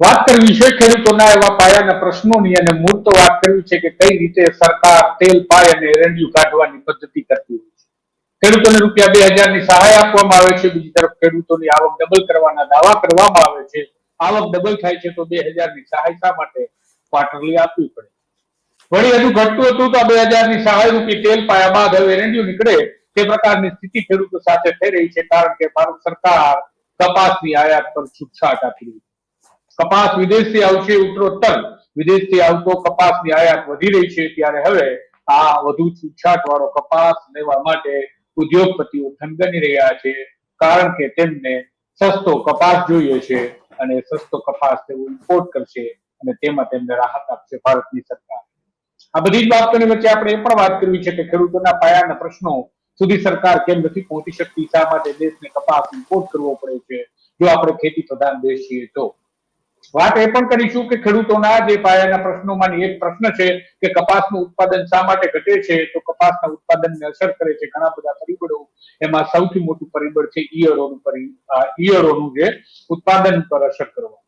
વાત કરવી છે ખેડૂતોના એવા પાયાના પ્રશ્નોની અને મૂળ વાત કરવી છે કે કઈ રીતે સરકાર તેલ પાય અને એરંડિયું કાઢવાની પદ્ધતિ કરતી હોય છે. ખેડૂતોને રૂપિયા બે હજારની સહાય આપવામાં આવે છે, બીજી તરફ ખેડૂતોની આવક ડબલ કરવાના દાવા કરવામાં આવે છે. આવક ડબલ થાય છે તો બે હજારની સહાય શા માટે? ક્વાર્ટરલી આપવી પડે. વળી હજુ ઘટતું હતું તો બે હજારની સહાય રૂપી તેલ પાયા બાદ હવે એરંડિયું નીકળે તે પ્રકારની સ્થિતિ ખેડૂતો સાથે થઈ રહી છે, કારણ કે ભારત સરકાર કપાસની આયાત પર છૂટછાટ આપી રહી છે. કપાસ વિદેશથી આવશે ઉત્તરોત્તર. વિદેશથી આવતો કપાસની આયાત વધી રહી છે ત્યારે હવે આ વધુ છૂટછાટ વાળો કપાસ લેવા માટે ઉદ્યોગપતિઓ થનગની રહ્યા છે કારણ કે તેમને સસ્તો કપાસ જોઈએ છે અને સસ્તો કપાસ તેઓ ઇમ્પોર્ટ કરશે અને તેમાં તેમને રાહત આપશે ભારતની સરકાર. આ બધી જ બાબતોની વચ્ચે આપણે એ પણ વાત કરવી છે કે ખેડૂતોના પાયાના પ્રશ્નો સુધી સરકાર કેમ નથી પહોંચી શકતી? શા માટે દેશને કપાસ ઇમ્પોર્ટ કરવો પડે છે? જો આપણે ખેતી પ્રધાન દેશ છીએ તો. વાત એ પણ કરીશું કે ખેડૂતોના જે પાયાના પ્રશ્નોમાંની એક પ્રશ્ન છે કે કપાસનું ઉત્પાદન શા માટે ઘટે છે, તો કપાસના ઉત્પાદનને અસર કરે છે ઘણા બધા પરિબળો. એમાં સૌથી મોટું પરિબળ છે ઈયળોનું ઈયળોનું જે ઉત્પાદન પર અસર કરવા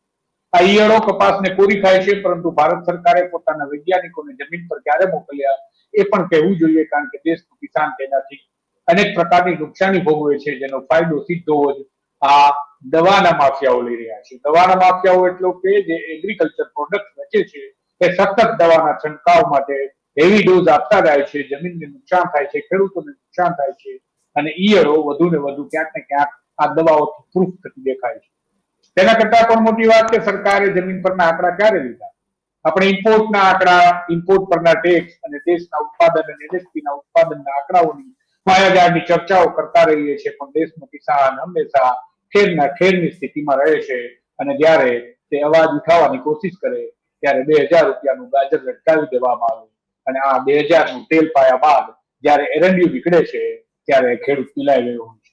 આ ઈયળો કપાસને કોરી ખાય છે, પરંતુ ભારત સરકારે પોતાના વૈજ્ઞાનિકોને જમીન પર ક્યારે મોકલ્યા, એ પણ કહેવું જોઈએ કારણ કે દેશનું કિસાન તેનાથી અનેક પ્રકારની નુકસાની ભોગવે છે, જેનો ફાયદો સીધો જ આ દવાના માફિયાઓ લઈ રહ્યા છે. દવાના માફિયાઓ એટલો કે જે એગ્રીકલ્ચર પ્રોડક્ટ વેચે છે, એ સતત દવાના છંટકાવ માટે હેવી ડોઝ આપતા જાય છે, જમીનને નુકસાન થાય છે, ખેડૂતોને નુકસાન થાય છે અને ઈયળો વધુ ને વધુ ક્યાંક ને ક્યાંક આ દવાઓથી પ્રૂફ થતી દેખાય છે. તેના કરતા પણ મોટી વાત કે સરકારે જમીન પરના આંકડા ક્યારે લીધા? આપણે ઇમ્પોર્ટના આંકડા ઇમ્પોર્ટ પરના ટેક્સ અને દેશના ઉત્પાદન અને NSP ઉત્પાદનના આંકડાઓની માયાજાળની ચર્ચાઓ કરતા રહીએ છીએ પણ દેશનો કિસાન હંમેશા ખેરના ખેરની સ્થિતિમાં રહે છે અને જ્યારે તે અવાજ ઉઠાવવાની કોશિશ કરે ત્યારે બે હજાર રૂપિયાનું ગાજર લટકાવી દેવામાં આવે. અને આ બે હજારનું તેલ પાયા બાદ જ્યારે એરંડિયું નીકળે છે ત્યારે ખેડૂત પીલાઈ ગયો હોય છે.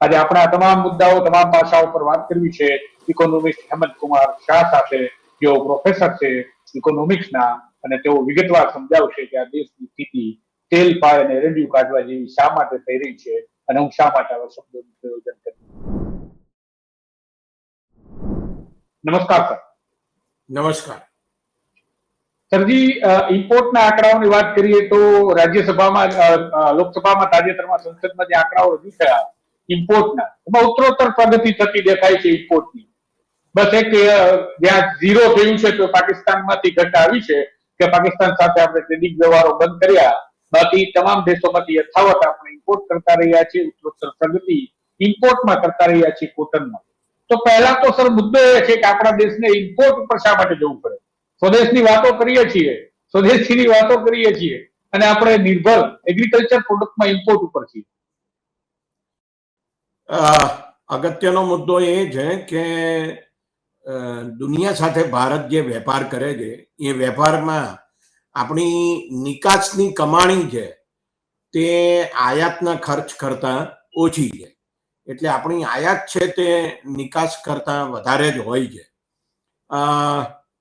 આજે આપણા તમામ મુદ્દાઓ, તમામ પાસાઓ પર વાત કરવી છે. ઇકોનોમિસ્ટ હેમંત કુમાર શાહ સાથે જેઓ પ્રોફેસર છે ઇકોનોમિક્સના અને તેઓ વિગતવાર સમજાવશે કે આ દેશની સ્થિતિ તેલ પાય અને રેડિયો કાઢવા જેવી શા માટે થઈ રહી છે અને હું શા માટે આવા શબ્દોનું પ્રયોજન કરું નમસ્કાર સર. નમસ્કાર. સરજી ઇમ્પોર્ટના આંકડાઓની વાત કરીએ તો રાજ્યસભામાં લોકસભામાં તાજેતરમાં સંસદમાં જે આંકડાઓ રજૂ થયા ઇમ્પોર્ટના એમાં ઉત્તરોત્તર પ્રગતિ થતી દેખાય છે ઇમ્પોર્ટની બસ એક જ્યાં ઝીરો થયું છે તો પાકિસ્તાનમાંથી ઘટ આવી છે કે પાકિસ્તાન સાથે આપણે ટ્રેડિંગ વ્યવહારો બંધ કર્યા બાકી તમામ દેશોમાંથી યથાવત આપણે ઇમ્પોર્ટ કરતા રહ્યા છીએ ઉત્તરોત્તર પ્રગતિ ઇમ્પોર્ટમાં કરતા રહ્યા છીએ કોટનમાં. તો પહેલા તો સર મુદ્દો એ છે કે આપણા દેશને ઇમ્પોર્ટ ઉપર શા માટે જવું પડે? સ્વદેશની વાતો કરીએ છીએ, સ્વદેશીની વાતો કરીએ છીએ, અને આપણે નિર્ભર એગ્રીકલ્ચર પ્રોડક્ટમાં ઇમ્પોર્ટ ઉપર છીએ. અગત્યનો મુદ્દો એ છે કે દુનિયા સાથે ભારત જે વેપાર કરે છે, એ વેપારમાં આપણી નિકાસની કમાણી છે, તે આયાતના ખર્ચ કરતા ઓછી છે. એટલે આપણી આયાત છે તે નિકાસ કરતા વધારે જ હોય છે.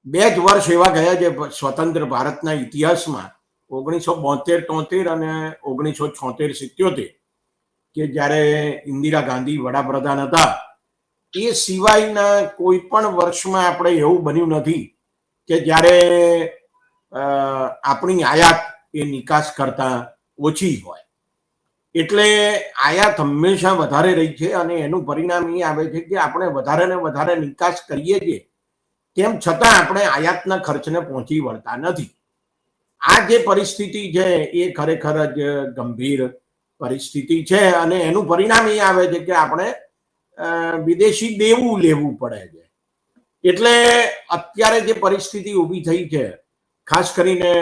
બે જ વર્ષ એવા ગયા છે સ્વતંત્ર ભારતના ઇતિહાસમાં ઓગણીસો બોતેર તોતેર અને ઓગણીસો છોતેર સિત્યોતેર કે જ્યારે ઇન્દિરા ગાંધી વડાપ્રધાન હતા, એ સિવાયના કોઈ પણ વર્ષમાં આપણે એવું બન્યું નથી કે જ્યારે આપણી આયાત એ નિકાસ કરતા ઓછી હોય. એટલે આયાત હંમેશા વધારે રહી છે અને એનું પરિણામ એ આવે છે કે આપણે વધારે ને વધારે નિકાસ કરીએ છીએ, તેમ છતાં આપણે આયાતના ખર્ચને પહોંચી વળતા નથી. આ જે પરિસ્થિતિ છે એ ખરેખર જ ગંભીર પરિસ્થિતિ છે અને એનું પરિણામ એ આવે છે કે આપણે વિદેશી દેવું લેવું પડે છે. એટલે અત્યારે જે પરિસ્થિતિ ઊભી થઈ છે, ખાસ કરીને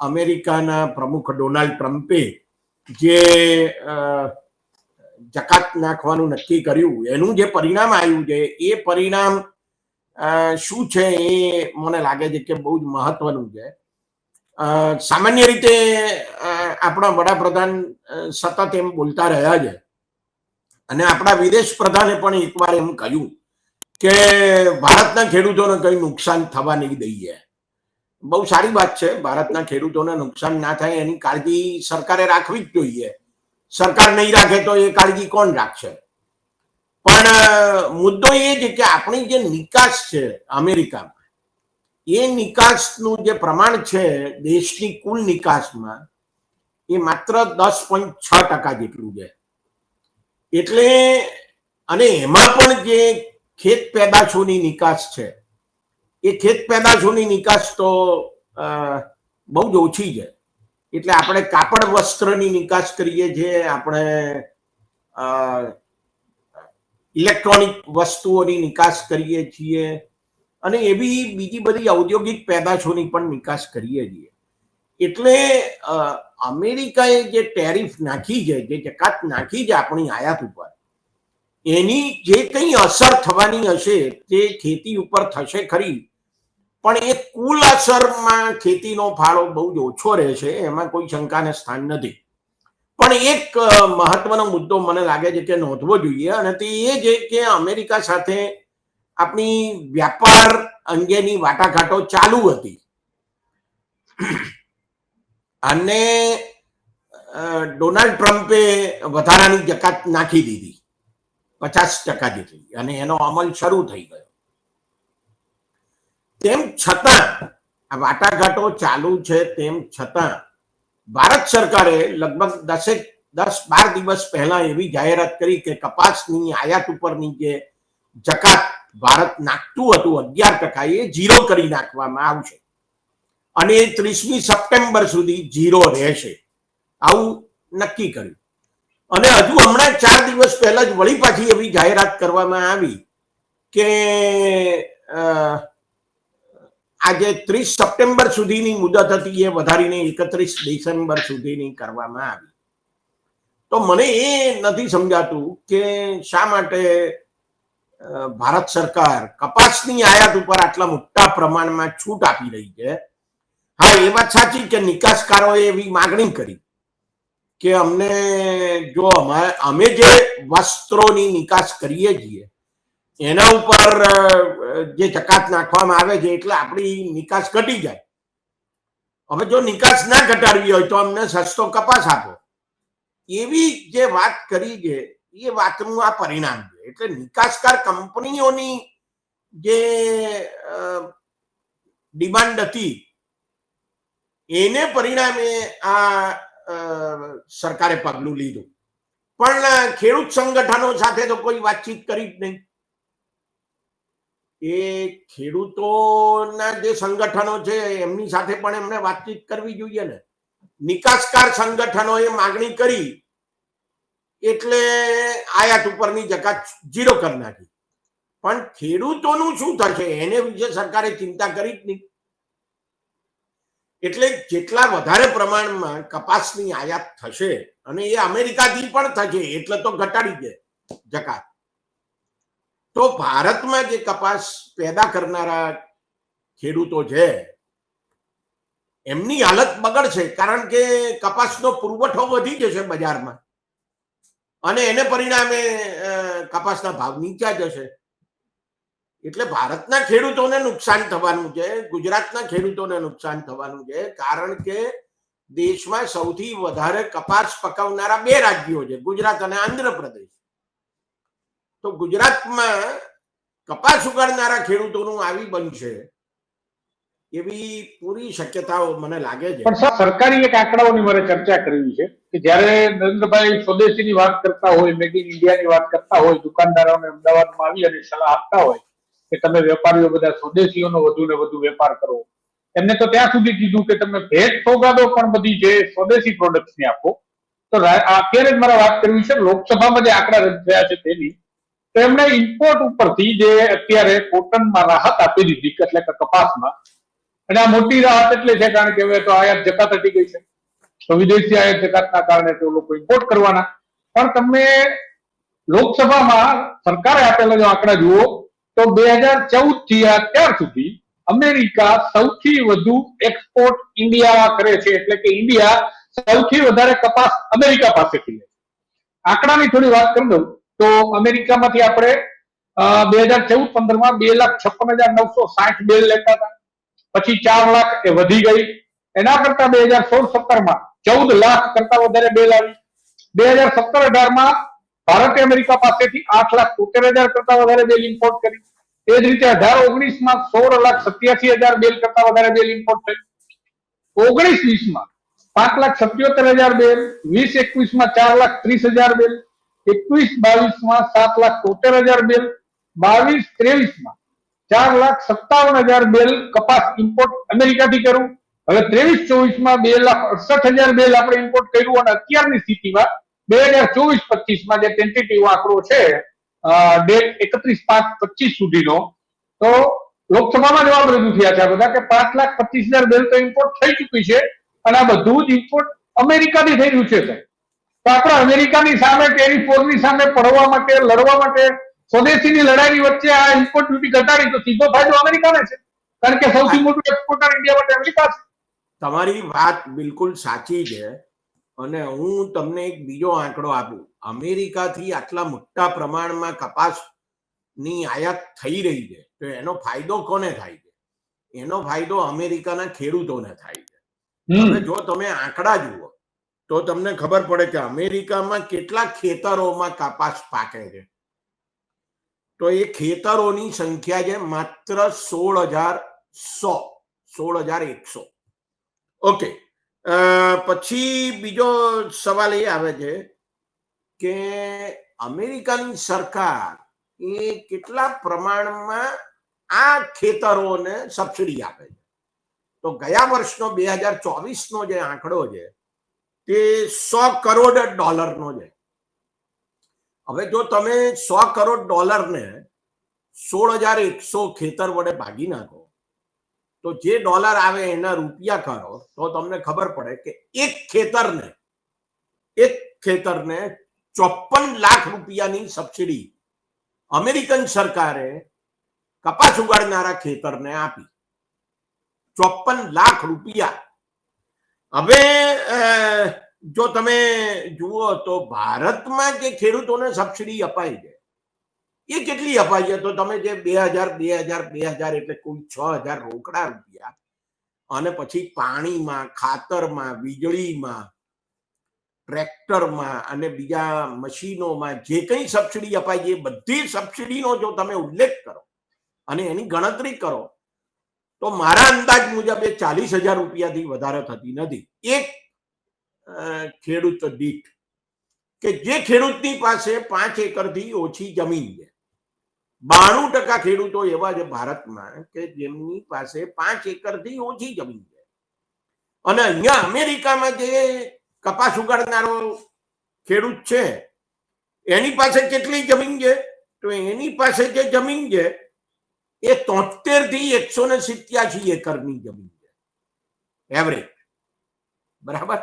અમેરિકાના પ્રમુખ ડોનાલ્ડ ટ્રમ્પે જે જકાત નાખવાનું નક્કી કર્યું, એનું જે પરિણામ આવ્યું છે, એ પરિણામ શું છે એ મને લાગે છે કે બહુ જ મહત્વનું છે. સામાન્ય રીતે આપણા વડાપ્રધાન સતત એમ બોલતા રહ્યા છે. અને આપણા વિદેશ પ્રધાને પણ એકવાર એમ કહ્યું કે, ભારતના ખેડૂતોને કઈ નુકસાન થવા નહીં દઈએ. બહુ સારી વાત છે. ભારતના ખેડૂતોને નુકસાન ના થાય એની કાળજી સરકારે રાખવી જ જોઈએ. સરકાર નહીં રાખે તો એ કાળજી કોણ રાખશે? પણ મુદ્દો એ છે કે આપણી જે નિકાસ છે અમેરિકામાં, એ નિકાસનું જે પ્રમાણ છે દેશની કુલ નિકાસમાં, એ માત્ર દસ પોઈન્ટ છ ટકા જેટલું છે. એટલે, અને એમાં પણ જે ખેત પેદાશોની નિકાસ છે એ ખેત પેદાશોની નિકાસ તો બહુ જ ઓછી છે. એટલે આપણે કાપડ વસ્ત્રની નિકાસ કરીએ છીએ આપણે ઇલેક્ટ્રોનિક વસ્તુઓની નિકાસ કરીએ છીએ અને એવી બીજી બધી ઔદ્યોગિક પેદાશોની પણ નિકાસ કરીએ છીએ. એટલે અમેરિકાએ જે ટેરિફ નાખી છે, જે જકાત નાખી છે આપણી આયાત ઉપર, એની જે કંઈ અસર થવાની હશે તે ખેતી ઉપર થશે ખરી પણ એ કુલ અસરમાં ખેતીનો ફાળો બહુ જ ઓછો રહેશે એમાં કોઈ શંકાને સ્થાન નથી. પણ એક મહત્વનો મુદ્દો મને લાગે છે કે નોંધવો જોઈએ અને તે એ છે કે અમેરિકા સાથે આપણી વ્યાપાર અંગેની વાટાઘાટો ચાલુ હતી. અને ડોનાલ્ડ ટ્રમ્પે વધારાની જકાત નાખી દીધી. પચાસ ટકા જેટલી. અને એનો અમલ શરૂ થઈ ગયો. તેમ છતાં વાટાઘાટો ચાલુ છે તેમ છતાં, ભારત સરકારે લગભગ દસેક દસ બાર દિવસ પહેલા એવી જાહેરાત કરી કે કપાસની આયાત ઉપરની જે જકાત ભારત નાખતું હતું, અગિયાર ટકા, એ જીરો કરી નાખવામાં આવશે. અને એ ત્રીસમી સપ્ટેમ્બર સુધી જીરો રહેશે. આવું નક્કી કર્યું. અને હજુ હમણાં ચાર દિવસ પહેલા જ વળી પાછી એવી જાહેરાત કરવામાં આવી કે આજે ત્રીસ સપ્ટેમ્બર સુધીની મુદત હતી, એ વધારીને એકત્રીસ ડિસેમ્બર સુધીની કરવામાં આવી. તો મને એ નથી સમજાતું કે શા માટે ભારત સરકાર કપાસની આયાત ઉપર આટલા મોટા પ્રમાણમાં છૂટ આપી રહી છે. હા, એ વાત સાચી કે નિકાસકારોએ એવી માગણી કરી કે અમને, જો અમે જે વસ્ત્રોની નિકાસ કરીએ છીએ એના ઉપર જે જકાત નાખવામાં આવે છે એટલે આપણી નિકાસ ઘટી જાય. હવે જો નિકાસ ના ઘટાડવી હોય તો અમને સસ્તો કપાસ આપો. એવી જે વાત કરી છે, એ વાતનું આ પરિણામ છે. એટલે નિકાસકાર કંપનીઓની જે ડિમાન્ડ હતી, એને પરિણામે આ સરકારે પગલું લીધું. પણ ખેડૂત સંગઠનો સાથે તો કોઈ વાતચીત કરી જ નહીં. એ ખેડૂતોના જે સંગઠનો છે, એમની સાથે પણ એમને વાતચીત કરવી જોઈએ ને. નિકાસકાર સંગઠનોએ માગણી કરી એટલે આયાત ઉપરની જકાત ઝીરો કરી નાખી. પણ ખેડૂતોનું શું થશે? એને વિશે સરકારે ચિંતા કરી જ નહીં. એટલે જેટલા વધારે પ્રમાણમાં કપાસની આયાત થશે અને એ અમેરિકાથી પણ થશે, એટલે તો ઘટાડી દે જકાત. તો ભારતમાં જે કપાસ પેદા કરનારા ખેડૂતો છે, એમની હાલત બગડશે કારણ કે કપાસનો પુરવઠો વધી જશે બજારમાં. અને એને પરિણામે કપાસના ભાવ નીચા જશે. એટલે ભારતના ખેડૂતોને નુકસાન થવાનું છે, ગુજરાતના ખેડૂતોને નુકસાન થવાનું છે, કારણ કે દેશમાં સૌથી વધારે કપાસ પકવનારા બે રાજ્યો છે, ગુજરાત અને આંધ્રપ્રદેશ. તો ગુજરાતમાં કપાસ ઉગાડનારા ખેડૂતોનું આવી બનશે એવી પૂરી શક્યતાઓ મને લાગે છે. પણ સરકારી એક આંકડાઓની મારે ચર્ચા કરવી છે કે જ્યારે નરેન્દ્રભાઈ સ્વદેશીની વાત કરતા હોય મેક ઇન ઇન્ડિયાની વાત કરતા હોય, દુકાનદારોને અમદાવાદમાં આવી અને સલાહ આપતા હોય કે તમે વેપારીઓ બધા સ્વદેશીઓનો વધુ ને વધુ વેપાર કરો. એમને તો ત્યાં સુધી કીધું કે તમે ભેટ સોગાદો પણ બધી જે સ્વદેશી પ્રોડક્ટ્સની આપો. તો અત્યારે જ મારે વાત કરવી છે, લોકસભામાં જે આંકડા રજૂ થયા છે તેની તો એમણે ઇમ્પોર્ટ ઉપરથી જે અત્યારે કોટનમાં રાહત આપી દીધી, એટલે કે કપાસમાં, અને આ મોટી રાહત એટલે છે કારણ કે હવે તો આયાત જકાત હટી ગઈ છે. તો વિદેશી આયાત જકાતના કારણે તો લોકો ઇમ્પોર્ટ કરવાના. પણ તમે લોકસભામાં સરકારે આપેલા જો આંકડા જુઓ, તો બે હજાર ચૌદથી અત્યાર સુધી અમેરિકા સૌથી વધુ એક્સપોર્ટ ઇન્ડિયા કરે છે, એટલે કે ઇન્ડિયા સૌથી વધારે કપાસ અમેરિકા પાસેથી લે છે. આંકડાની થોડી વાત કરી દઉં. તો અમેરિકામાંથી આપણે બે હજાર ચૌદ પંદરમાં બે લાખ છપ્પન હજાર નવસો સાઠ બેલ લેતા હતા. પછી ચાર લાખ એ વધી ગઈ. એના કરતા બે હજાર સોળ સત્તરમાં ચૌદ લાખ કરતા વધારે બેલ આવી. બે હજાર સત્તર અઢારમાં ભારતે અમેરિકા પાસેથી આઠ લાખ તોતેર હજાર કરતા વધારે બેલ ઇમ્પોર્ટ કરી. એ જ રીતે અઢાર ઓગણીસમાં સોળ લાખ સત્યાસી હજાર બેલ કરતા વધારે બેલ ઇમ્પોર્ટ થઈ. ઓગણીસ વીસમાં પાંચ લાખ સત્યોતેર હજાર બેલ, વીસ એકવીસમાં ચાર લાખ ત્રીસ હજાર બેલ એકવીસ બાવીસમાં સાત લાખ તોતેર હજાર બેલ બાવીસ ત્રેવીસમાં ચાર લાખ સત્તાવન હજાર બેલ કપાસ ઇમ્પોર્ટ અમેરિકાથી કર્યું હવે ત્રેવીસ ચોવીસમાં બે લાખ અડસઠ હજાર બેલ આપણે ઇમ્પોર્ટ કર્યું અને અત્યારની સ્થિતિમાં બે હજાર ચોવીસ પચીસમાં જે ટેન્ટેટિવ આંકડો છે ડેટ એકત્રીસ, પાંચ, પચીસ સુધીનો, તો લોકસભામાં જવાબ રજૂ થયા છે આ બધા કે પાંચ લાખ પચીસ હજાર બેલ તો ઇમ્પોર્ટ થઈ ચૂકી છે અને આ બધું જ ઇમ્પોર્ટ અમેરિકાથી થઈ રહ્યું છે, સાહેબ. તો આપણે અમેરિકાની સામે ટેરિફ વોરની સામે પડવા માટે લડવા માટે સ્વદેશીની લડાઈની વચ્ચે આ ઇમ્પોર્ટ ડ્યુટી ઘટાડી તો સીધો ફાયદો અમેરિકાને છે. કારણ કે સૌથી મોટું એક્સપોર્ટર ઇન્ડિયા માટે અમેરિકા છે. તમારી વાત બિલકુલ સાચી છે. અને હું તમને એક બીજો આંકડો આપું. અમેરિકાથી આટલા મોટા પ્રમાણમાં કપાસની આયાત થઈ રહી છે. તો એનો ફાયદો કોને થાય છે? એનો ફાયદો અમેરિકાના ખેડૂતોને થાય છે. હવે જો તમે આંકડા જુઓ તો તમને ખબર પડે કે અમેરિકામાં કેટલા ખેતરોમાં કપાસ પાકે છે? તો એ ખેતરોની સંખ્યા છે માત્ર સોળ હજાર સો સોળ હજાર એકસો. ઓકે પછી બીજો સવાલ એ આવે છે કે અમેરિકાની સરકાર એ કેટલા પ્રમાણમાં આ ખેતરોને સબસિડી આપે છે? તો ગયા વર્ષનો બે હજાર ચોવીસનો જે આંકડો છે તે સો કરોડ ડોલરનો છે. હવે જો તમે સો કરોડ ડોલરને સોળ હજાર એકસો ખેતર વડે ભાગી નાખો, તો જે ડોલર આવે એના રૂપિયા કરો, તો તમને ખબર પડે કે એક ખેતરને એક ખેતરને ચોપન લાખ રૂપિયાની સબસિડી અમેરિકન સરકારે કપાસ ઉગાડનારા ખેતરને આપી. ચોપન લાખ રૂપિયા હવે જો તમે જુઓ તો ભારતમાં જે ખેડૂતોને સબસિડી અપાય છે, એ કેટલી અપાય છે? તો તમે જે બે હજાર બે હજાર બે હજાર એટલે કુલ છ હજાર રોકડા રૂપિયા અને પછી પાણીમાં, ખાતરમાં, વીજળીમાં, ટ્રેક્ટરમાં અને બીજા મશીનોમાં જે કંઈ સબસિડી અપાય છે, એ બધી સબસિડીનો જો તમે ઉલ્લેખ કરો અને એની ગણતરી કરો તો મારા અંદાજ મુજબ એ ચાલીસ હજાર રૂપિયાથી વધારે થતી નથી. એક ખેડૂત દીઠ કે જે ખેડૂતની પાસે પાંચ એકરથી ઓછી જમીન છે. બાણું ટકા ખેડૂતો એવા છે ભારતમાં કે જેમની પાસે પાંચ એકરથી ઓછી જમીન છે. અને અહીંયા અમેરિકામાં જે કપાસ ઉગાડનારો ખેડૂત છે, એની પાસે કેટલી જમીન છે? તો એની પાસે જે જમીન છે એ તોતેરથી એકસો ને સિત્યાસી એકરની જમીન છે. એવરેજ બરાબર?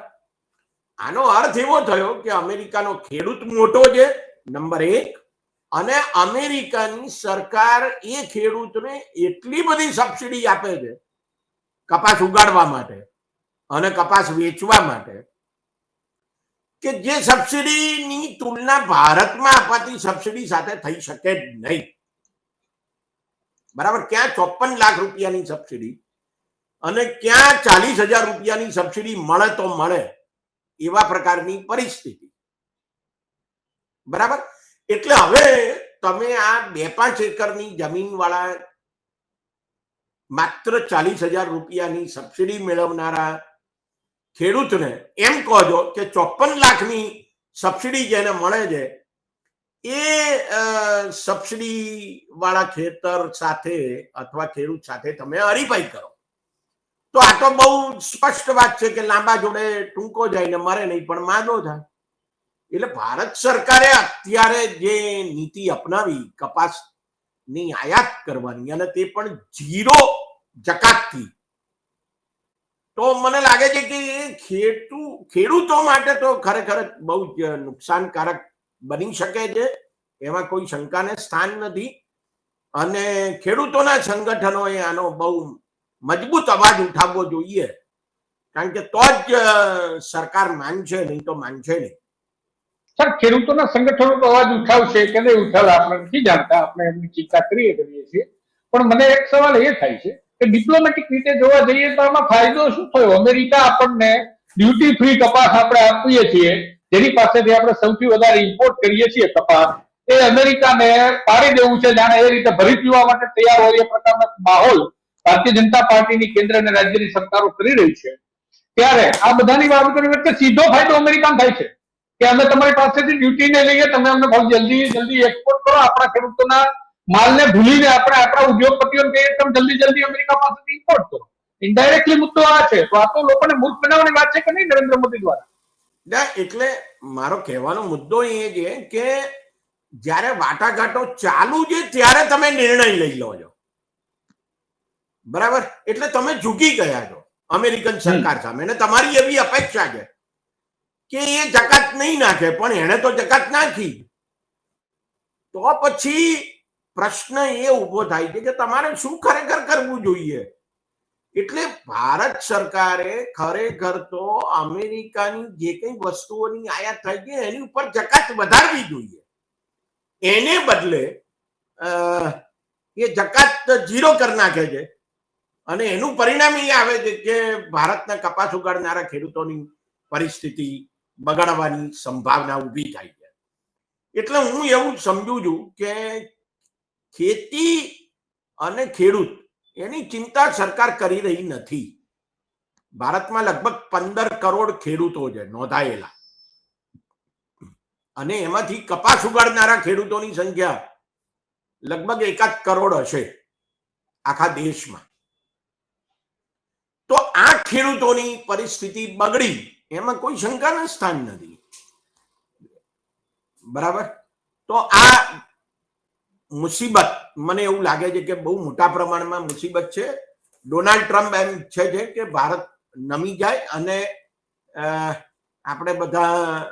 આનો અર્થ એવો થયો કે અમેરિકાનો ખેડૂત મોટો છે, નંબર એક, અને અમેરિકાની સરકાર એ ખેડૂતને એટલી બધી સબસિડી આપે છે, કપાસ ઉગાડવા માટે અને કપાસ વેચવા માટે, કે જે સબસિડીની તુલના ભારતમાં અપાતી સબસિડી સાથે થઈ શકે જ નહીં. બરાબર? ક્યાં ચોપન લાખ રૂપિયાની સબસિડી અને ક્યાં ચાલીસ હજાર રૂપિયાની સબસિડી મળે તો મળે એવા પ્રકારની પરિસ્થિતિ. બરાબર? એટલે હવે તમે આ બે પાંચ એકરની જમીન વાળા માત્ર ચાલીસ હજાર રૂપિયાની સબસિડી મેળવનારા ખેડૂતને એમ કહો છો કે ચોપન લાખની સબસિડી જેને મળે છે એ સબસિડી વાળા ખેતર સાથે અથવા ખેડૂત સાથે તમે હરીફાઈ કરો. તો આ તો બહુ સ્પષ્ટ વાત છે કે લાંબા જોડે ટૂંકો જાય ને મરે નહીં, પણ માદો થાય. એટલે ભારત સરકારે અત્યારે જે નીતિ અપનાવી કપાસની આયાત કરવાની અને તે પણ જીરો જકાતથી. તો મને લાગે છે કે એ ખેડૂ ખેડૂતો માટે તો ખરેખર બહુ જ નુકસાનકારક બની શકે છે. એમાં કોઈ શંકાને સ્થાન નથી. અને ખેડૂતોના સંગઠનોએ આનો બહુ મજબૂત અવાજ ઉઠાવવો જોઈએ. કારણ કે તો જ સરકાર માનશે નહીં તો માનશે નહીં. સર, ખેડૂતોના સંગઠનો તો અવાજ ઉઠાવશે કે નહીં ઉઠાવે આપણે નથી જાણતા. આપણે એમની ચિંતા કરીએ કરીએ છીએ. પણ મને એક સવાલ એ થાય છે કે ડિપ્લોમેટિક રીતે જોવા જઈએ તો આમાં ફાયદો શું થયો? અમેરિકા આપણને ડ્યુટી ફ્રી કપાસ આપણે આપીએ છીએ. જેની પાસેથી આપણે સૌથી વધારે ઇમ્પોર્ટ કરીએ છીએ કપાસ. એ અમેરિકાને પાડી દેવું છે, જાણે એ રીતે ભરી પીવા માટે તૈયાર હોય એ પ્રકારનો માહોલ ભારતીય જનતા પાર્ટીની કેન્દ્ર અને રાજ્યની સરકારો કરી રહી છે. ત્યારે આ બધાની બાબતોની વચ્ચે સીધો ફાયદો અમેરિકાને થાય છે. કે અમે તમારી પાસેથી ડ્યુટી ને લઈએ, તમે અમને બહુ જલ્દી જલ્દી એક્સપોર્ટ કરો, આપણા ખેડૂતોના માલને ભૂલીને આપણે આપણા ઉદ્યોગપતિઓને કહીએ તમે જલ્દી જલ્દી અમેરિકા પાસેથી ઇમ્પોર્ટ કરો. ઇન્ડાયરેક્ટલી મુદ્દો આ છે. તો આ તો લોકોને મૂર્ખ બનાવવાની વાત છે કે નહીં નરેન્દ્ર મોદી દ્વારા? ના એટલે મારો કહેવાનો મુદ્દો એ છે કે જ્યારે વાટાઘાટો ચાલુ છે ત્યારે તમે નિર્ણય લઈ લો છો. બરાબર? એટલે તમે ઝૂકી ગયા છો અમેરિકન સરકાર સામે. અને તમારી એવી અપેક્ષા છે કે એ જકાત નહીં નાખે પણ એણે તો જકાત નાખી. તો પછી પ્રશ્ન એ ઊભો થાય છે કે તમારે શું ખરેખર કરવું જોઈએ? એટલે ભારત સરકારે ખરેખર તો અમેરિકાની જે કઈ વસ્તુઓની આયાત થાય છે એની ઉપર જકાત વધારવી જોઈએ. એને બદલે એ જકાત જીરો કરી નાખે છે. અને એનું પરિણામ એ આવે છે કે ભારતના કપાસ ઉગાડનારા ખેડૂતોની પરિસ્થિતિ બગાડવાની સંભાવના ઊભી થાય છે. એટલે હું એવું સમજુ છું કે ખેતી અને ખેડૂત એની ચિંતા સરકાર કરી રહી નથી. ભારતમાં લગભગ પંદર કરોડ ખેડૂતો છે, નોંધાયેલા. અને એમાંથી કપાસ ઉગાડનારા ખેડૂતોની સંખ્યા લગભગ એકાદ કરોડ હશે આખા દેશમાં. તો આ ખેડૂતોની પરિસ્થિતિ બગડી, એમાં કોઈ શંકાના સ્થાન નથી. બરાબર? તો આ મુસીબત. મને એવું લાગે છે કે બહુ મોટા પ્રમાણમાં મુસીબત છે. ડોનાલ્ડ ટ્રમ્પ એમ ઈચ્છે છે કે ભારત નમી જાય અને આપણે બધા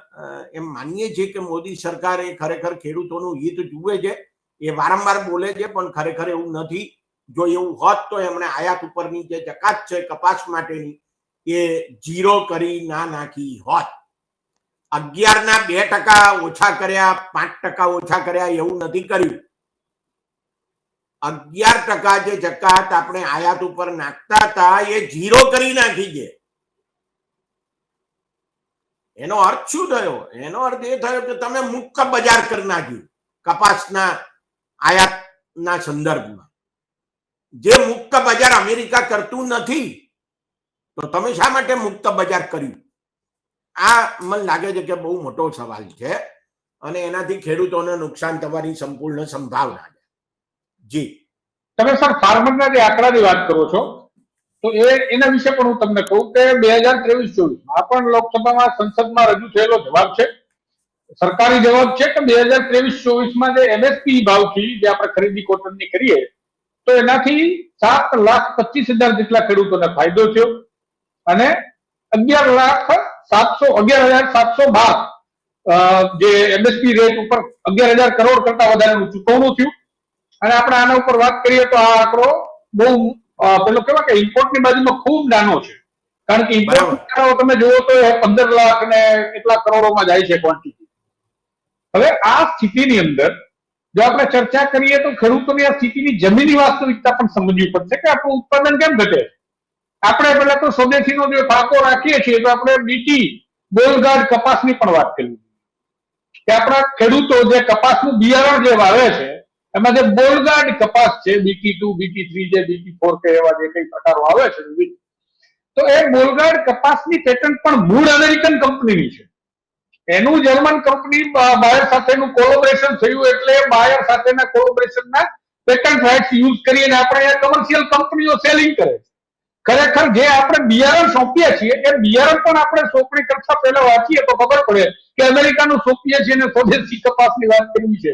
એમ માનીએ છીએ કે મોદી સરકાર એ ખરેખર ખેડૂતોનું હિત જુએ છે. એ વારંવાર બોલે છે, પણ ખરેખર એવું નથી. જો એવું હોત તો એમણે આયાત ઉપરની જે જકાત છે, કપાસ માટેની, એ જીરો કરી ના નાખી હોત. અગિયારના બે ટકા ઓછા કર્યા, પાંચ ટકા ઓછા કર્યા એવું નથી કર્યું. અગિયાર ટકા જે જકાત આપણે આયાત ઉપર નાખતા હતા, એ જીરો કરી નાખી છે. એનો અર્થ શું થયો? એનો અર્થ એ થયો કે તમે મુક્ત બજાર કરી નાખ્યું કપાસના આયાતના સંદર્ભમાં. જે મુક્ત બજાર અમેરિકા કરતું નથી, તો તમે શા માટે મુક્ત બજાર કર્યું? આ મને લાગે છે કે બહુ મોટો સવાલ છે અને એનાથી ખેડૂતોને નુકસાન થવાની સંપૂર્ણ સંભાવના છે. જી. તમે સર ફાર્મરના જે આંકડાની વાત કરો છો, તો એ, એના વિશે પણ હું તમને કહું કે બે હજાર ત્રેવીસ ચોવીસ આ પણ લોકસભામાં સંસદમાં રજૂ થયેલો જવાબ છે. સરકારી જવાબ છે કે બે હજાર ત્રેવીસ ચોવીસમાં જે એમએસપી ભાવથી જે આપણે ખરીદી કોટનની કરીએ, તો એનાથી સાત લાખ પચીસ હજાર જેટલા ખેડૂતોને ફાયદો થયો અને અગિયાર લાખ સાતસો, અગિયાર હજાર સાતસો બાર જે એમએસપી રેટ ઉપર અગિયાર હજાર કરોડ કરતા વધારેનું ચૂકવણું થયું. અને આપણે આના ઉપર વાત કરીએ તો આ આંકડો બહુ પેલો કેવા કે ઇમ્પોર્ટની બાજુમાં ખૂબ નાનો છે. કારણ કે. ઇમ્પોર્ટ તમે જુઓ તો એ પંદર લાખ ને કેટલા કરોડોમાં જાય છે ક્વોન્ટિટી હવે આ સ્થિતિની અંદર જો આપણે ચર્ચા કરીએ તો ખેડૂતોની આ સ્થિતિની જમીની વાસ્તવિકતા પણ સમજવી પડશે કે આપણું ઉત્પાદન કેમ ઘટે છે. આપણે પેલા તો સ્વદેશીનો જે પાકો રાખીએ છીએ તો આપણે બીટી ગોલગાડ કપાસની પણ વાત કરવી. કે આપણા ખેડૂતો જે કપાસનું બિયારણ જે વાવે છે એમાં જે બોલગાર્ડ કપાસ છે બીટી ટુ બીટી થ્રી જે બીટી ફોર કે એવા જે કઈ પ્રકારો આવે છે તો એ બોલગાર્ડ કપાસની પેટન્ટ પણ મૂળ અમેરિકન કંપનીની છે. એનું જર્મન કંપની બાયર સાથેનું કોલોબરેશન થયું એટલે બાયર સાથેના કોલોબરેશનના પેટન્ટ રાઇટ્સ યુઝ કરીને આપણે આ કમર્શિયલ કંપનીઓ સેલિંગ કરે છે. ખરેખર જે આપણે બિયારણ સોંપીએ છીએ, એ બિયારણ પણ આપણે સોંપણી કરતા પહેલા વાંચીએ તો ખબર પડે કે અમેરિકાનું સોંપીએ છીએ અને સ્વદેશી કપાસની વાત કરવી છે.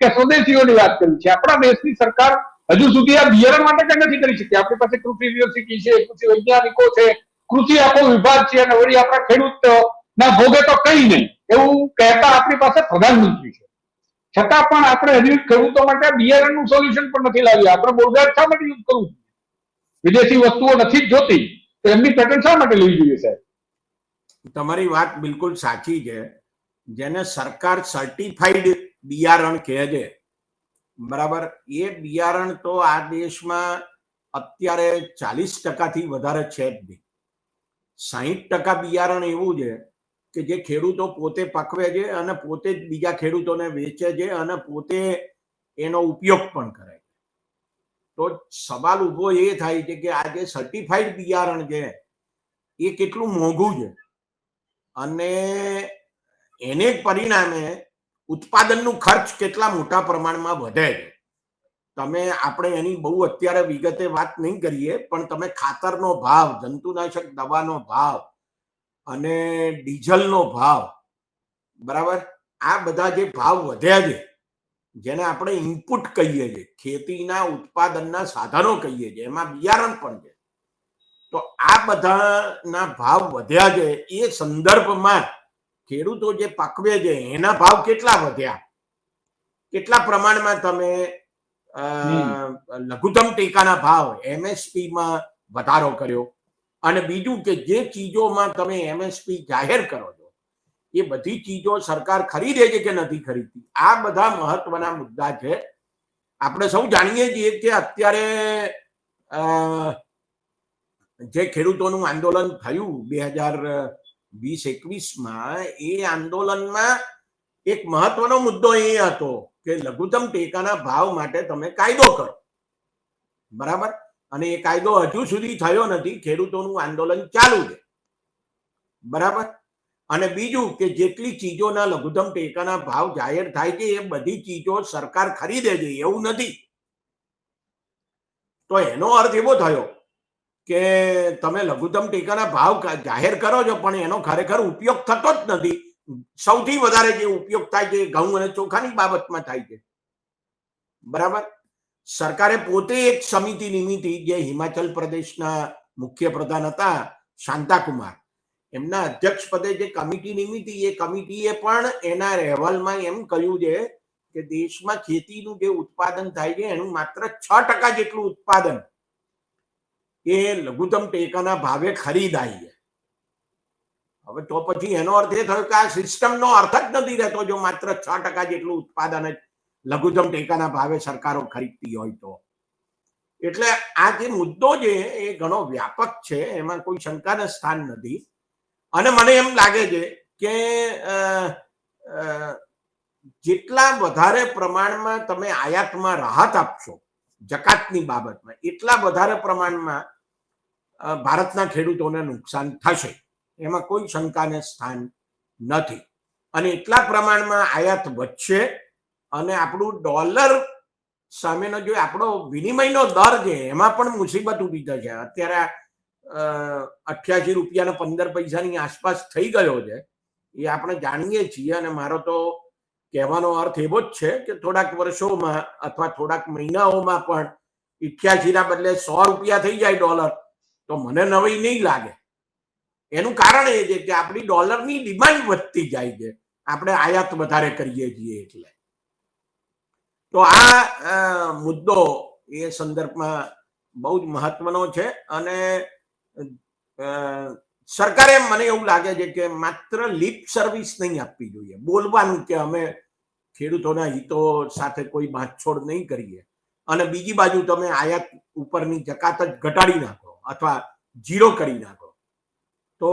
કે સ્વદેશીઓની વાત કરી છે. આપણા દેશની સરકાર હજુ સુધી આ બિયારણ માટે કઈ નથી કરી શકી. આપણી પાસે કૃષિ યુનિવર્સિટી છે, કૃષિ વૈજ્ઞાનિકો છે, કૃષિ આખો વિભાગ છે અને વળી આપણા ખેડૂત ના ભોગે તો કઈ નહીં. એવું કહેતા આપણી પાસે પ્રધાનમંત્રી છે. છતાં પણ આપણે હજી ખેડૂતો માટે બિયારણનું સોલ્યુશન પણ નથી લાવ્યું. આપણે બોલગાડ શા માટે યુઝ કરવું વિદેશી વસ્તુઓ નથી જોતી, તો એમની પેટર્ન શા માટે લેવી જોઈએ સાહેબ? તમારી વાત બિલકુલ સાચી છે. જેને સરકાર સર્ટિફાઈડ બિયારણ કહે છે બરાબર? એ બિયારણ તો આ દેશમાં અત્યારે ચાલીસ ટકાથી વધારે છે જ નહીં. સાહીઠ ટકા બિયારણ એવું છે કે જે ખેડૂતો પોતે પકવે છે અને પોતે જ બીજા ખેડૂતોને વેચે છે અને પોતે એનો ઉપયોગ પણ કરે છે. તો સવાલ ઊભો એ થાય છે કે આ જે સર્ટિફાઈડ બિયારણ છે, એ કેટલું મોંઘું છે? અને એને પરિણામે ઉત્પાદનનું ખર્ચ કેટલા મોટા પ્રમાણમાં વધે છે? તમે આપણે એની બહુ અત્યારે વિગતે વાત નહીં કરીએ, પણ તમે ખાતરનો ભાવ, જંતુનાશક દવાનો ભાવ અને ડીઝલનો ભાવ, બરાબર? આ બધા જે ભાવ વધ્યા છે, જેને આપણે ઇનપુટ કહીએ છીએ, ખેતીના ઉત્પાદનના સાધનો કહીએ છીએ, એમાં બિયારણ પણ છે. તો આ બધાના ભાવ વધ્યા છે, એ સંદર્ભમાં ખેડૂતો જે પકવે છે એના ભાવ કેટલા વધ્યા? કેટલા પ્રમાણમાં તમે લઘુત્તમ ટેકાના ભાવ એમએસપી માં વધારો કર્યો? અને બીજું કે જે ચીજોમાં તમે એમએસપી જાહેર કરો છો એ બધી ચીજો સરકાર ખરીદે છે કે નથી ખરીદતી? આ બધા મહત્વના મુદ્દા છે. આપણે સૌ જાણીએ છીએ કે અત્યારે જે ખેડૂતોનું આંદોલન થયું બે હજાર વીસ એકવીસમાં એ આંદોલનમાં એક મહત્વનો મુદ્દો એ હતો કે લઘુત્તમ ટેકાના ભાવ માટે તમે કાયદો કરો. બરાબર? અને એ કાયદો હજુ સુધી થયો નથી. ખેડૂતોનું આંદોલન ચાલુ છે. બરાબર? અને બીજું કે જેટલી ચીજોના લઘુત્તમ ટેકાના ભાવ જાહેર થાય છે, એ બધી ચીજો સરકાર ખરીદે છે. એવું નથી. તો એનો અર્થ એવો થયો કે તમે લઘુત્તમ ટેકાના ભાવ જાહેર કરો છો, પણ એનો ખરેખર ઉપયોગ થતો જ નથી. સૌથી વધારે જે ઉપયોગ થાય છે ઘઉં અને ચોખાની બાબતમાં થાય છે. બરાબર? સરકારે પોતે એક સમિતિ નિમિત્તિ જે હિમાચલ પ્રદેશના મુખ્ય પ્રધાન હતા, શાંતાકુમાર, એમના અધ્યક્ષ પદે જે કમિટી નિમિત્તિ, એ કમિટીએ પણ એના અહેવાલમાં એમ કહ્યું છે કે દેશમાં ખેતીનું જે ઉત્પાદન થાય છે, એનું માત્ર છ ટકા જેટલું ઉત્પાદન એ લઘુત્તમ ટેકાના ભાવે ખરીદાય છે હવે તો પછી એનો અર્થ એ થયો કે આ સિસ્ટમનો અર્થ જ નથી રહેતો જો માત્ર છ ટકા જેટલું ઉત્પાદન જ લઘુત્તમ ટેકાના ભાવે સરકારો ખરીદતી હોય તો. એટલે આ જે મુદ્દો છે એ ઘણો વ્યાપક છે, એમાં કોઈ શંકાને સ્થાન નથી. અને મને એમ લાગે છે કે જેટલા વધારે પ્રમાણમાં તમે આયાતમાં રાહત આપશો જકાતની બાબતમાં, એટલા વધારે પ્રમાણમાં ભારતના ખેડૂતોને નુકસાન થશે. એમાં કોઈ શંકાને સ્થાન નથી. અને એટલા પ્રમાણમાં આયાત વધશે અને આપણું ડોલર સામેનો જો આપણો વિનિમયનો દર છે, એમાં પણ મુસીબત ઊભી થશે. અત્યારે અઠ્યાસી રૂપિયાનો પંદર પૈસાની આસપાસ થઈ ગયો છે. એ આપણે જાણીએ છીએ અને મારો તો કહેવાનો અર્થ એવો જ છે કે થોડાક વર્ષોમાં અથવા થોડાક મહિનાઓમાં પણ ઇઠ્યાસીના બદલે સો રૂપિયા થઈ જાય ડોલર. તો મને નવી નહીં લાગે. એનું કારણ એ છે કે આપણી ડોલરની ડિમાન્ડ વધતી જાય છે. આપણે આયાત વધારે કરીએ છીએ એટલે. તો આ મુદ્દો એ સંદર્ભમાં બહુ જ મહત્વનો છે અને સરકારે મને એવું લાગે છે કે માત્ર લીપ સર્વિસ નહીં આપવી જોઈએ. બોલવાનું કે અમે ખેડૂતોના હિતો સાથે કોઈ બાંધછોડ નહીં કરીએ. અને બીજી બાજુ તમે આયાત ઉપરની જકાત જ ઘટાડી નાખો. અથવા જીરો કરી નાખો. તો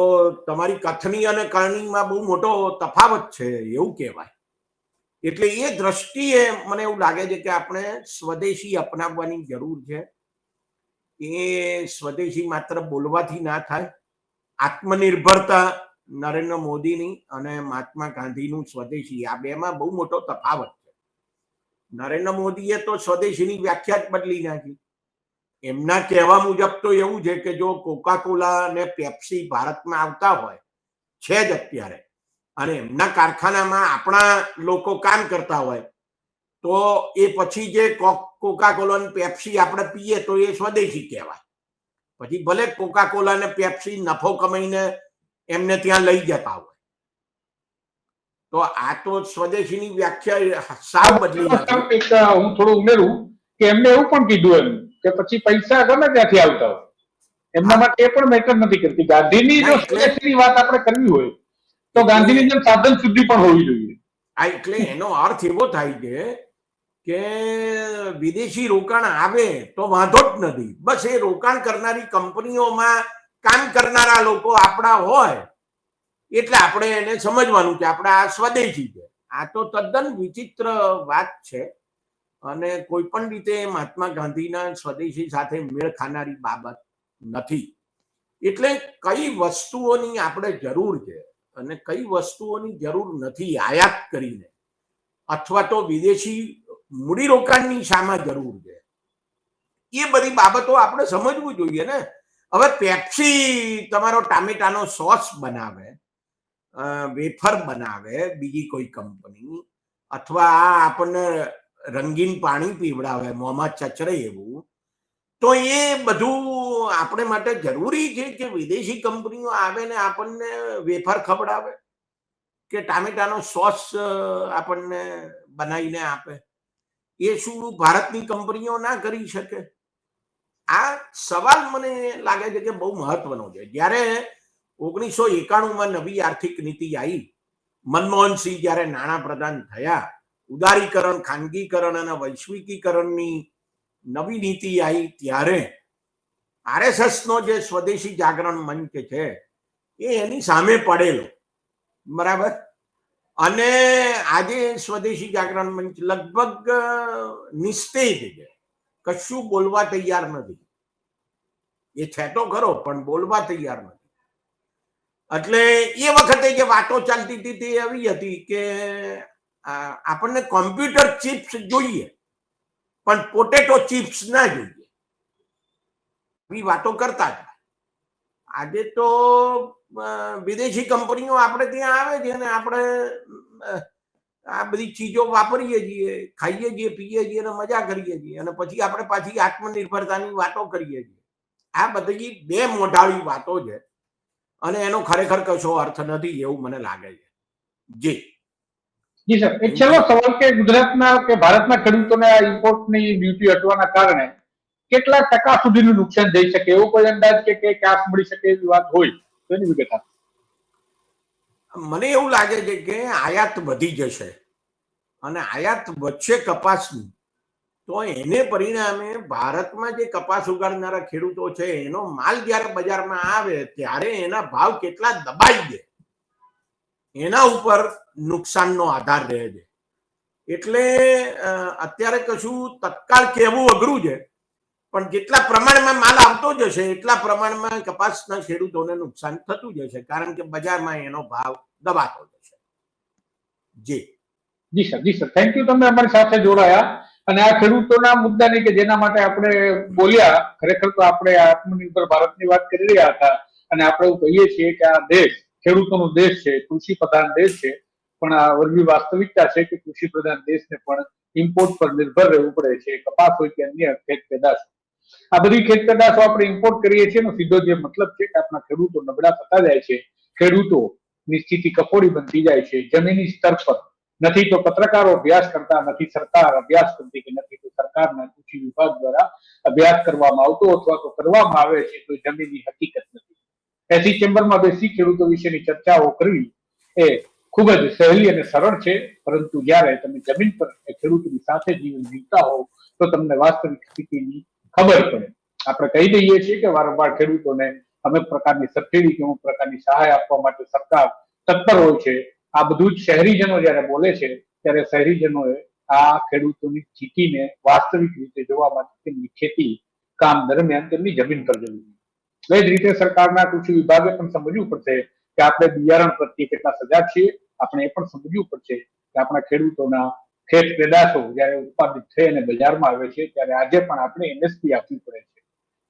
તમારી કથની અને કરણીમાં બહુ મોટો તફાવત છે, એવું કહેવાય. એટલે એ દ્રષ્ટિએ મને એવું લાગે છે કે આપણે સ્વદેશી અપનાવવાની જરૂર છે. એ સ્વદેશી માત્ર બોલવાથી ના થાય. આત્મનિર્ભરતા નરેન્દ્ર મોદીની અને મહાત્મા ગાંધીનું સ્વદેશી, આ બેમાં બહુ મોટો તફાવત છે. નરેન્દ્ર મોદીએ તો સ્વદેશીની વ્યાખ્યા જ બદલી નાખી. એમના કહેવા મુજબ તો એવું છે કે જો કોકા કોલા અને પેપ્સી ભારતમાં આવતા હોય, છે જ અત્યારે. અને એમના કારખાનામાં આપણા લોકો કામ કરતા હોય, તો એ પછી જે કોકા કોલા અને પેપ્સી આપણે પીએ તો એ સ્વદેશી કહેવાય. પછી ભલે કોકા કોલા ને પેપ્સી નફો કમાઈને એમને ત્યાં લઈ જતા હોય. તો આ તો સ્વદેશીની વ્યાખ્યા સાવ બદલી હું થોડું ઉમેરું કે એમને એવું પણ કીધું એમ. કે પછી પૈસા ગમે ત્યાંથી આવતા હોય. એમના માટે એ પણ મેટર નથી કરતી. ગાંધીની જો ના, વાત આપણે કરવી હોય તો ગાંધીની જેમ સાધન શુદ્ધિ પણ હોવી જોઈએ. આ એટલે એનો અર્થ એવો થાય છે કે વિદેશી રોકાણ આવે તો વાંધો જ નથી. બસ એ રોકાણ કરનારી કંપનીઓમાં કામ કરનારા લોકો આપણા હોય એટલે આપણે એને સમજવાનું કે આપણે આ સ્વદેશી છે. આ તો તદ્દન વિચિત્ર વાત છે. અને કોઈ પણ રીતે મહાત્મા ગાંધીના સ્વદેશી સાથે મેળ ખાનારી બાબત નથી. એટલે કઈ વસ્તુઓની આપણે જરૂર છે અને કઈ વસ્તુઓની જરૂર નથી આયાત કરીને અથવા તો વિદેશી મૂડીરોકાણની શામાં જરૂર છે. એ બધી બાબતો આપણે સમજવું જોઈએ ને. હવે પેપ્સી તમારો ટામેટાનો સોસ બનાવે વેફર બનાવે બીજી કોઈ કંપની, અથવા આપણને રંગીન પાણી પીવડાવે, મોંમાં ચચરે એવું. તો એ બધું આપણે માટે જરૂરી છે કે વિદેશી કંપનીઓ આવે ને આપણને વેફર ખવડાવે, કે ટામેટાનો સોસ આપણને બનાવીને આપે. એ શું ભારતની કંપનીઓ ના કરી શકે? આ સવાલ મને લાગે છે કે બહુ મહત્વનો છે. જ્યારે ઓગણીસો એકાણુંમાં નવી આર્થિક નીતિ આવી, મનમોહનસિંહ જ્યારે નાણાં પ્રધાન થયા ઉદારીકરણ, ખાનગીકરણ અને વૈશ્વિકીકરણની નવી નીતિ આવી ત્યારે આરએસએસ નો જે સ્વદેશી જાગરણ મંચ છે, એ એની સામે પડેલો. બરાબર? અને આજે સ્વદેશી જાગરણ મંચ લગભગ નિસ્તેજ છે કશું બોલવા તૈયાર નથી. એ છે તો ખરો, પણ બોલવા તૈયાર નથી. એટલે એ વખતે જે વાતો ચાલતી હતી તે એવી હતી કે આપણને કોમ્પ્યુટર ચિપ્સ જોઈએ, પણ પોટેટો ચિપ્સ ના જોઈએ. એવી વાતો કરતા હતા. આજે તો વિદેશી કંપનીઓ આપણે ત્યાં આવે છે અને આપણે આ બધી ચીજો વાપરીએ છીએ, ખાઈએ છીએ, પીએ છીએ અને મજા કરીએ છીએ. અને પછી આપણે પાછી આત્મનિર્ભરતાની વાતો કરીએ છીએ. આ બધી બે મોઢાળી વાતો છે. અને એનો ખરેખર કશો અર્થ નથી એવું મને લાગે છે. જી. જી સર, એક છેલ્લો સવાલ કે ગુજરાતના કે ભારતના ખેડૂતોને આ ઇમ્પોર્ટની ડ્યુટી હટવાના કારણે કેટલા ટકા સુધીનું નુકસાન થઈ શકે? એવો કોઈ અંદાજ કે કે કાપ મળી શકે એવી વાત હોય, તો એની વિગત મને એવું લાગે છે કે આયાત વધી જશે અને આયાત વધશે કપાસની, તો એને પરિણામે ભારતમાં જે કપાસ ઉગાડનારા ખેડૂતો છે, એનો માલ જ્યારે બજારમાં આવે, ત્યારે એના ભાવ કેટલા દબાઈ છે એના ઉપર નુકસાનનો આધાર રહે છે. એટલે અત્યારે કશું તત્કાળ કહેવું અઘરું છે, પણ જેટલા પ્રમાણમાં માલ આવતો જશે, એટલા પ્રમાણમાં કપાસના ખેડૂતોને નુકસાન થતું જશે, કારણ કે બજારમાં એનો ભાવ દબાતો જશે. જી. જી સર જી સર. થેન્ક યુ તમે અમારી સાથે જોડાયા. અને આ ખેડૂતોના મુદ્દાની કે જેના માટે આપણે બોલ્યા, ખરેખર તો આપણે આત્મનિર્ભર ભારતની વાત કરી રહ્યા હતા. અને આપણે એવું કહીએ છીએ કે આ દેશ ખેડૂતોનો દેશ છે, કૃષિ પ્રધાન દેશ છે, પણ આ વર્ગી વાસ્તવિકતા છે કે કૃષિ પ્રધાન દેશને પણ ઇમ્પોર્ટ પર નિર્ભર રહેવું પડે છે, કપાસ હોય કે અન્ય ખેત પેદાશો આ બધી ખેત પેદાશો આપણે ઇમ્પોર્ટ કરીએ છીએ સીધો જે મતલબ છે કે આપણા ખેડૂતો નબળા થતા જાય છે ખેડૂતોની સ્થિતિ કફોડી બનતી જાય છે જમીની સ્તર પર. નથી તો પત્રકારો અભ્યાસ કરતા, નથી સરકાર અભ્યાસ કરતી કે નથી તો સરકારના કૃષિ વિભાગ દ્વારા અભ્યાસ કરવામાં આવતો અથવા તો કરવામાં આવે છે, તો જમીનની હકીકત નથી. એસી ચેમ્બરમાં બેસી ખેડૂતો વિશેની ચર્ચાઓ કરવી એ ખૂબ જ સહેલી અને સરળ છે, પરંતુ જ્યારે તમે જમીન પર ખેડૂતની સાથે જીવન જીવતા હોવ, તો તમને વાસ્તવિક સ્થિતિની ખબર પડે. આપણે કહી દઈએ છીએ કે વારંવાર ખેડૂતોને અમુક પ્રકારની સબસિડી કે અમુક પ્રકારની સહાય આપવા માટે સરકાર તત્પર હોય છે. આ બધું જ શહેરીજનો જ્યારે બોલે છે, ત્યારે શહેરીજનોએ આ ખેડૂતોની સ્થિતિને વાસ્તવિક રીતે જોવા માટે તેમની ખેતી કામ દરમિયાન તેમની જમીન પર જવું એ જ રીતે સરકારના કૃષિ વિભાગે પણ સમજવું પડશે કે આપણે બિયારણ પ્રત્યે કેટલા સજાગ છીએ. આપણે એ પણ સમજવું પડશે કે આપણા ખેડૂતોના ખેત પેદાશો જયારે ઉત્પાદિત થઈ અને બજારમાં આવે છે, ત્યારે આજે પણ આપણે એમએસપી આપવી પડે છે.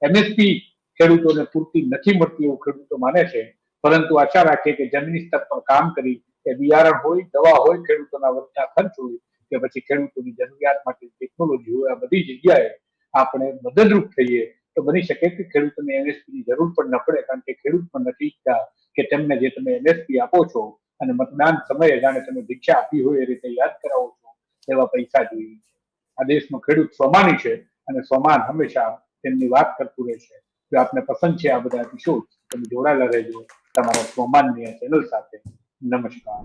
એમએસપી ખેડૂતોને પૂરતી નથી મળતી એવું ખેડૂતો માને છે, પરંતુ આશા રાખીએ કે જમીન સ્તર પર કામ કરી કે બિયારણ હોય, દવા હોય, ખેડૂતોના વધતા ખર્ચ હોય, કે પછી ખેડૂતોની જરૂરિયાત માટે ટેકનોલોજી હોય, આ બધી જગ્યાએ આપણે મદદરૂપ થઈએ તો બની શકે કે ખેડૂતોને એમએસપીની જરૂર પણ ન પડે, કારણ કે ખેડૂત પણ નથી ઈચ્છતા કે તેમને જે તમે એમએસપી આપો છો અને મતદાન સમયે જાણે તમે ભિક્ષા આપી હોય એ રીતે યાદ કરાવો છો, એવા પૈસા જોઈએ. આ દેશનો ખેડૂત સ્વમાની છે અને સ્વમાન હંમેશા તેમની વાત કરતું રહેશે જો આપને પસંદ છે આ બધા એપિસોડ તમે જોડાયેલા રહેજો. તમારા સ્વમાનની ચેનલ સાથે. નમસ્કાર.